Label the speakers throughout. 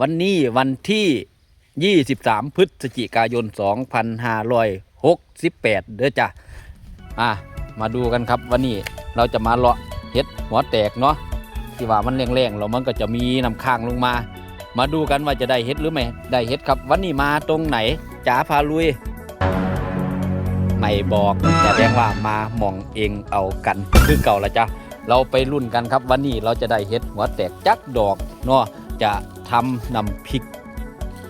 Speaker 1: วันนี้วันที่ 23 พฤศจิกายน 2568 เด้อจ้ะอะมาดูกันครับวันนี้เราจะมาเลาะเห็ดหัวแตกเนาะที่ว่ามันแรงๆแล้วมันก็จะมีน้ำค้างลงมา มาดูกันว่าจะได้เห็ดหรือไม่ได้เห็ดครับ วันนี้มาตรงไหนจ๋าพาลุยไม่บอกแต่แดงว่ามาหมองเองเอากันคือเก่าละจ้ะเราไปรุ่นกันครับ วันนี้เราจะได้เห็ดหัวแตกจักดอกเนาะจะ ทำน้ำพริก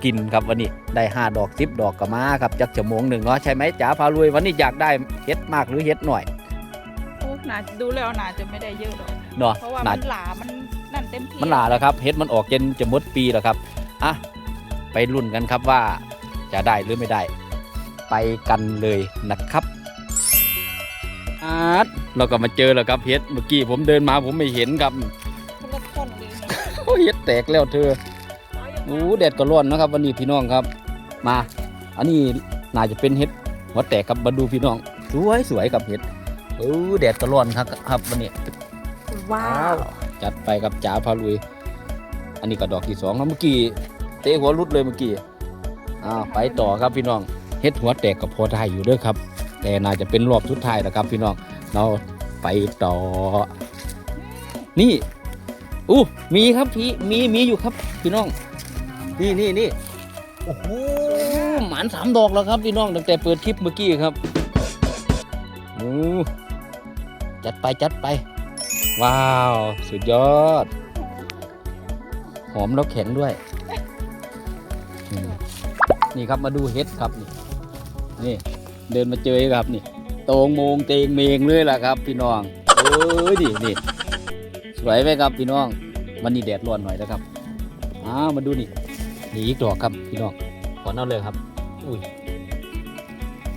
Speaker 1: กินครับวันนี้ได้5ดอก10ดอกก็มาครับจักชั่วโมงหนึ่งเนาะใช่ไหมจ๋าพาลุยวันนี้อยากได้เห็ดมากหรือเห็ดหน่อย
Speaker 2: โอ้น่าดูแล้วน่าจะไม่ได้เยอะหรอก
Speaker 1: เนาะ
Speaker 2: เพราะว่า
Speaker 1: น่า
Speaker 2: มันหลามันนั่นเต็มที่
Speaker 1: มันหลาแล้วครับเห็ดมันออกเย็นจะหมดปีแล้วครับอะไปรุ่นกันครับว่าจะได้หรือไม่ได้ ไปกันเลยนะครับอาร์ตเราก็มาเจอแล้วครับเห็ดเมื่อกี้ผมเดินมาผมไม่เห็นครับ
Speaker 2: เห็
Speaker 1: ดแตกแล้วเธอโอ้แดดก็ร้อนนะครับ วันนี้พี่น้องครับ มา อันนี้น่าจะเป็นเห็ดหัวแตกครับมาดูพี่น้อง สวยสวยกับเห็ดโอ้แดดก็ร้อนครับครับวันนี้
Speaker 2: ว้าว
Speaker 1: จัดไปกับจ๋าพาลุย อันนี้ก็ดอกที่สองนะเมื่อกี้เตะหัวรุดเลยเมื่อกี้อ้าวไปต่อครับพี่น้องเฮ็ดหัวแตกกับพอได้อยู่เด้วยครับ แต่น่าจะเป็นรอบสุดท้ายแล้วครับพี่น้องเราไปต่อ นี่ อู้มีครับพี่มีมีอยู่ครับพี่น้อง นี่นี่นี่โอ้โหหมานสามดอกแล้วครับพี่น้องตั้งแต่เปิดคลิปเมื่อกี้ครับโอ้จัดไปจัดไป ว้าว สุดยอด หอมแล้วแข็งด้วยอืมนี่ครับมาดูเห็ดครับนี่นี่เดินมาเจอครับนี่โตงโมงเตงเมงเลยล่ะครับ พี่น้องเอ้ยดินี่ส วยไหมครับพี่น้องวันนี้แดดร้อนหน่อยนะครับอ้าวมาดูนี่นี่อีกดอกครับพี่น้องขอเอาเลยครับอุ้ย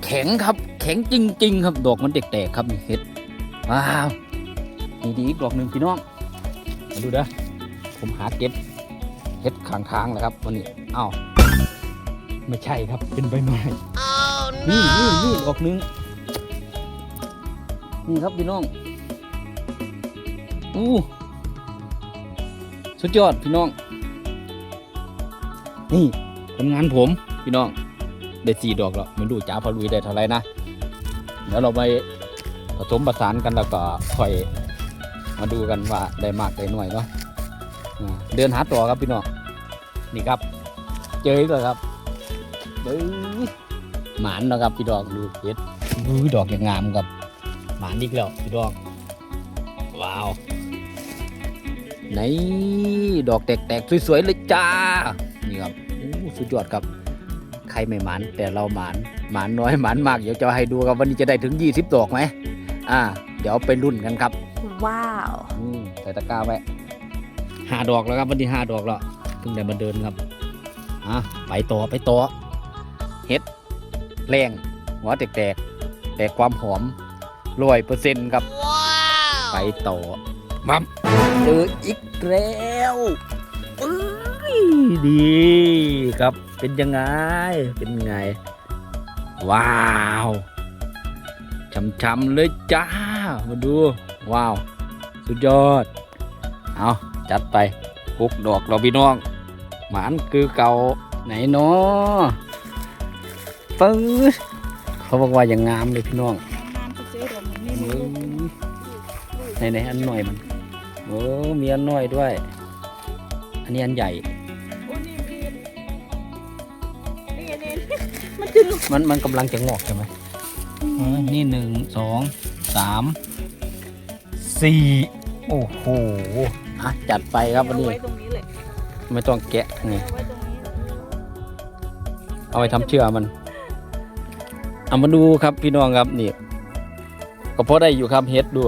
Speaker 1: แข็งครับ แข็งจริง ๆ ครับดอกมันแตกๆครับนี่เห็ดว้าวนี่ดีอีกดอกหนึ่งพี่น้องมาดูเด้อผมหาเก็บเห็ดขางทางแหละครับวันนี้อ้าวไม่ใช่ครับเป็นใบไม้นี่นี่นี่ดอกหนึ่งนี่ครับพี่น้อง อู้สุดยอดพี่น้อง นี่ผลงานผมพี่น้อง ได้สี่ดอกแล้วไม่รู้จ้าพาลุยได้เท่าไรนะเดี๋ยวเราไปผสมประสานกันแล้วก็ค่อยมาดูกันว่าได้มากได้น้อยเนาะอ่าเดินหาต่อครับพี่น้องนี่ครับ เจออีกแล้วครับบึ้หมานนะครับพี่ดอกดูเห็ดบึ้ยดอกอย่างงามครับหมานอีกแล้วพี่ดอกว้าว ไหนดอกแตกๆสวยๆเลยจ้า นี่ครับอู้สุดยอดครับ ใครไม่หมานแต่เราหมานหมานน้อยหมานมากเดี๋ยวจะให้ดูครับวันนี้จะได้ถึง 20 ดอกไหมอ่า เดี๋ยวไปรุ่นกันครับ
Speaker 2: ว้าว
Speaker 1: อืมใส่ตะกร้าไว้ห้าดอกแล้วครับวันที่ห้าดอกแล้วเพิ่งได้มาเดินครับอะไปต่อไปต่อเห็ดแรงหัวแตกแตกๆแต่ความหอมร้อยเปอร์เซ็นต์ครับ ไปต่อมัม เจออีกแล้วเอ้ยดีครับเป็นยังไง เป็นไง ว้าวช้ำๆเลยจ้า มาดู ว้าว สุดยอด เอาจัดไปปุกดอกเราพี่น้อง หมานคือเก่าไหนเนาะปื๊ดเขาบอกว่าอย่างงามเลยพี่น้อง
Speaker 2: นานๆก็เจอดอกนี้
Speaker 1: เอ
Speaker 2: นี่
Speaker 1: อในในอันหน่อยมัน โอ้มีอันน้อยด้วย อันนี้อันใหญ่
Speaker 2: มันจะลุก
Speaker 1: มันมันกำลังจะงอกใช่ไหมเออนี่หนึ่งสองสามสี่โอ้โหอะจัดไปครับวัน
Speaker 2: เอา
Speaker 1: นี้
Speaker 2: ไว้ตรงนี้เลย
Speaker 1: ไม่ต้องแกะไง
Speaker 2: เอาไว้ตรงนี้
Speaker 1: เอาไปทำเชื่อมันเอามาดูครับพี่น้องครับนี่ก็พอได้อยู่ครับเฮ็ดดู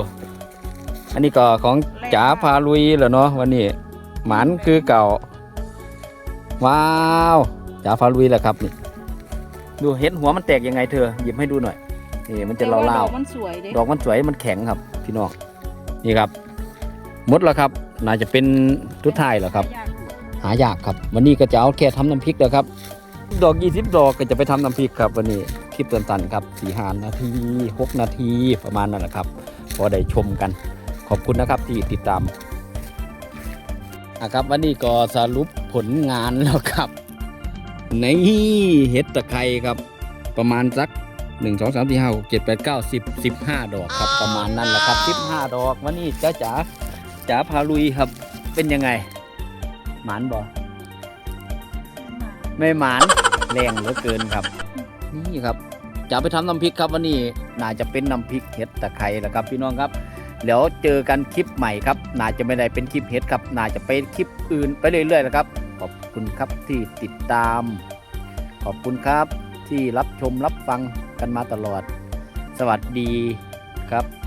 Speaker 1: อันนี้ก็ของจ๋าพาลุยเหรอเนาะวันนี้หมันคือเก่า ว้าวจ๋าพาลุยแหละครับนี่ดูเห็ดหัวมันแตกยังไงเธอหยิบให้ดูหน่อยนี่มันจะ
Speaker 2: แต่ว่
Speaker 1: เล่า
Speaker 2: ด
Speaker 1: ว
Speaker 2: อกมันสวยเด้
Speaker 1: ๆดอกมันสวยมันแข็งครับ พี่น้องนี่ครับหมดแล้วครับ น่าจะเป็นทุดท้ายแล้วครับ
Speaker 2: ยากอยู่
Speaker 1: หายากครับ วันนี้ก็จะเอาแค่ทำน้ำพริกแล้วครับ ดอก20ดอกก็จะไปทำน้ำพริกครับวันนี้คลิปตันๆครับสี่ห้านาที6นาทีประมาณนั้นแหละครับพอได้ชมกัน ขอบคุณนะครับที่ติดตามอะครับวันนี้ก็สรุปผลงานแล้วครับในเห็ดตะไคร้ครับ ประมาณสัก1 2 3 4 5 6 7 8 9 10 15ดอกครับ ประมาณนั้นแหละครับ15ดอกวันนี้จ้าจ๋าจ๋าพาลุยครับ เป็นยังไง หมานบ่ไม่หมานแรงเหลือเกินครับ นี่ครับจะเอาไปทำน้ำพริกครับวันนี้น่าจะเป็นน้ำพริกเห็ดตะไคร้แหละครับพี่น้องครับ แล้วเจอกันคลิปใหม่ครับน่าจะไม่ได้เป็นคลิปเฮ็ดครับน่าจะเป็นคลิปอื่นไปเรื่อยๆนะครับ ขอบคุณครับที่ติดตาม ขอบคุณครับที่รับชมรับฟังกันมาตลอด สวัสดีครับ